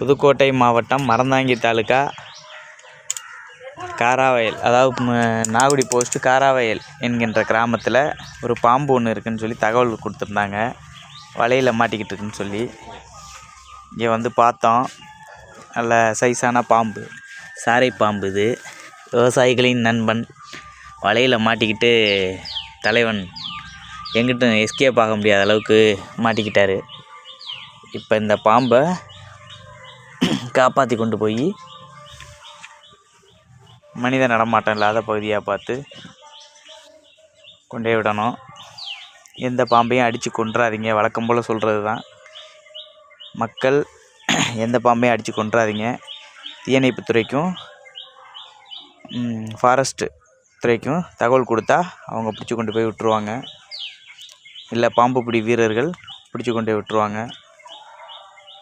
புதுக்கோட்டை மாவட்டம் மறந்தாங்கி தாலுக்கா காராவயல் அதாவது நாகுடி போஸ்ட்டு காராவயல் என்கின்ற கிராமத்தில் ஒரு பாம்பு ஒன்று இருக்குதுன்னு சொல்லி தகவல் கொடுத்துருந்தாங்க. வலையில் மாட்டிக்கிட்டு இருக்குன்னு சொல்லி. இங்கே வந்து பார்த்தோம். நல்ல சைஸான பாம்பு. சாரை பாம்பு இது. விவசாயிகளின் நண்பன். வலையில் மாட்டிக்கிட்டு தலைவன். எங்கிட்டும் எஸ்கேப் ஆக முடியாத அளவுக்கு மாட்டிக்கிட்டார். இப்போ இந்த பாம்பை காப்பாற்றி கொண்டு போய் மனித நடமாட்டம் இல்லாத பகுதியாக பார்த்து கொண்டே விடணும். எந்த பாம்பையும் அடித்து கொன்றாதீங்க. வழக்கம் போல் சொல்கிறது தான் மக்கள் எந்த பாம்பையும் அடித்து கொன்றாதீங்க. தீயணைப்பு துறைக்கும் ஃபாரஸ்ட்டு துறைக்கும் தகவல் கொடுத்தா அவங்க பிடிச்சி கொண்டு போய் விட்டுருவாங்க. இல்லை பாம்பு பிடி வீரர்கள் பிடிச்சி கொண்டு போய் விட்டுருவாங்க.